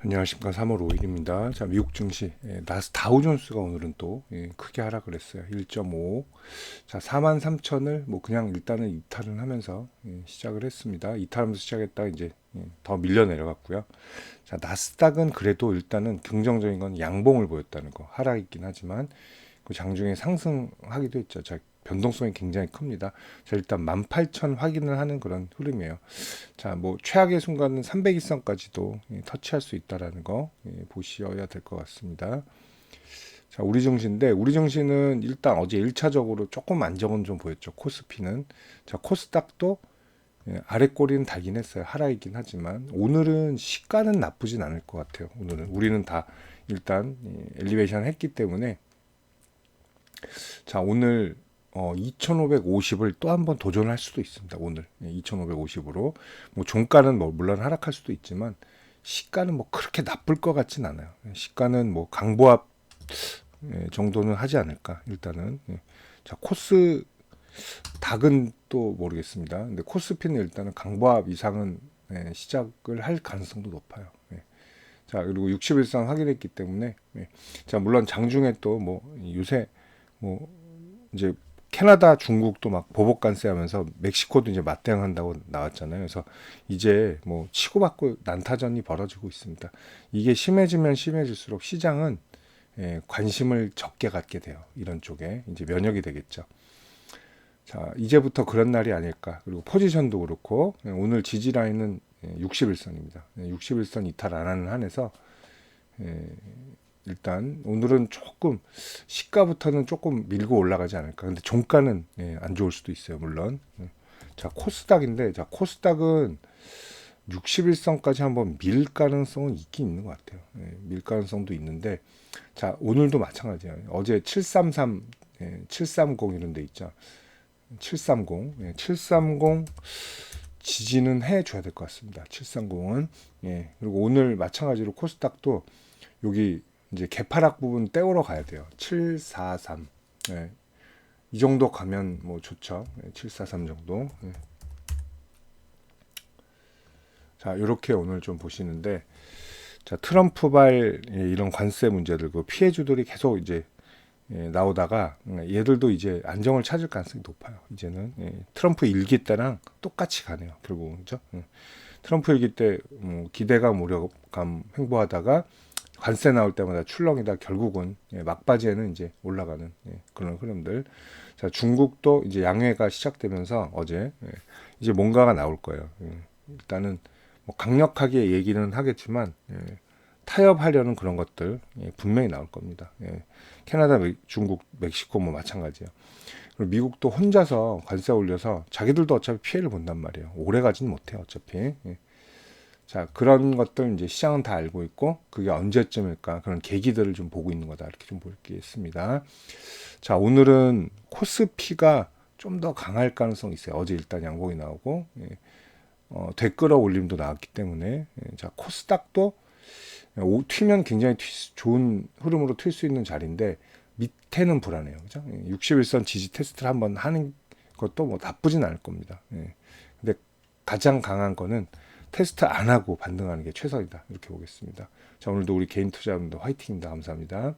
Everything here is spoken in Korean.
안녕하십니까 3월 5일입니다. 자 미국 증시 예, 나스 다우존스가 오늘은 또 예, 크게 하락을 했어요. 1.5. 자 4만 3천을 뭐 그냥 일단은 이탈을 하면서 예, 시작을 했습니다. 이탈하면서 시작했다가 이제 예, 더 밀려 내려갔고요. 자 나스닥은 그래도 일단은 긍정적인 건 양봉을 보였다는 거 하락이긴 하지만 그 장중에 상승하기도 했죠. 자 변동성이 굉장히 큽니다. 자, 일단 18,000 확인을 하는 그런 흐름이에요. 자, 뭐 최악의 순간은 300일선까지도 예, 터치할 수 있다라는 거 예, 보셔야 될 것 같습니다. 자, 우리 증시인데 우리 증시는 일단 어제 1차적으로 조금 안정은 좀 보였죠. 코스피는 자, 코스닥도 예, 아래 꼬리는 달긴 했어요. 하락이긴 하지만 오늘은 시가는 나쁘진 않을 것 같아요. 오늘은 우리는 다 일단 예, 엘리베이션 했기 때문에 자 오늘 어, 2,550을 또 한 번 도전할 수도 있습니다. 오늘 2,550으로 뭐 종가는 뭐 물론 하락할 수도 있지만 시가는 뭐 그렇게 나쁠 것 같진 않아요. 시가는 뭐 강보합 예, 정도는 하지 않을까 일단은 예. 자 코스 닭은 또 모르겠습니다. 근데 코스피는 일단은 강보합 이상은 예, 시작을 할 가능성도 높아요. 예. 자 그리고 60일선 확인했기 때문에 예. 자 물론 장중에 또 뭐 요새 뭐 이제 캐나다, 중국도 막 보복 관세 하면서 멕시코도 이제 맞대응한다고 나왔잖아요. 그래서 이제 뭐 치고받고 난타전이 벌어지고 있습니다. 이게 심해지면 심해질수록 시장은 예, 관심을 적게 갖게 돼요. 이런 쪽에 이제 면역이 되겠죠. 자, 이제부터 그런 날이 아닐까. 그리고 포지션도 그렇고 예, 오늘 지지 라인은 61선입니다. 예, 61선 이탈 안 하는 한에서 예, 일단 오늘은 조금 시가부터는 조금 밀고 올라가지 않을까. 근데 종가는 예, 안 좋을 수도 있어요. 물론. 예. 자 코스닥인데 자 코스닥은 61선까지 한번 밀 가능성은 있긴 있는 것 같아요. 예, 밀 가능성도 있는데 자 오늘도 마찬가지예요. 어제 733, 예, 730 이런 데 있죠. 730, 예, 730 지지는 해줘야 될 것 같습니다. 730은 예 그리고 오늘 마찬가지로 코스닥도 여기 이제 개파락 부분 떼우러 가야 돼요. 743. 네. 이 정도 가면 뭐 좋죠. 네, 743 정도. 네. 자, 이렇게 오늘 좀 보시는데, 자, 트럼프발 예, 이런 관세 문제들, 그 피해주들이 계속 이제 예, 나오다가 예, 얘들도 이제 안정을 찾을 가능성이 높아요. 이제는 예, 트럼프 일기 때랑 똑같이 가네요. 결국은 그죠? 예. 트럼프 일기 때뭐 기대감, 우려감 횡보하다가 관세 나올 때마다 출렁이다 결국은 예, 막바지에는 이제 올라가는 예, 그런 흐름들. 자 중국도 이제 양회가 시작되면서 어제 예, 이제 뭔가가 나올 거예요. 예, 일단은 뭐 강력하게 얘기는 하겠지만 예, 타협하려는 그런 것들 예, 분명히 나올 겁니다. 예, 캐나다, 중국, 멕시코 뭐 마찬가지예요. 그리고 미국도 혼자서 관세 올려서 자기들도 어차피 피해를 본단 말이에요. 오래 가진 못해요, 어차피. 예. 자, 그런 것들 이제 시장은 다 알고 있고 그게 언제쯤일까 그런 계기들을 좀 보고 있는 거다 이렇게 좀 보겠습니다. 자, 오늘은 코스피가 좀 더 강할 가능성이 있어요. 어제 일단 양봉이 나오고 예. 어, 되끌어 올림도 나왔기 때문에 예. 자, 코스닥도 오, 튀면 굉장히 튀, 좋은 흐름으로 튈 수 있는 자리인데 밑에는 불안해요. 그죠? 61선 예, 지지 테스트를 한번 하는 것도 뭐 나쁘진 않을 겁니다. 예. 근데 가장 강한 거는 테스트 안 하고 반등하는 게 최선이다. 이렇게 보겠습니다. 자, 오늘도 우리 개인 투자자분들 화이팅입니다. 감사합니다.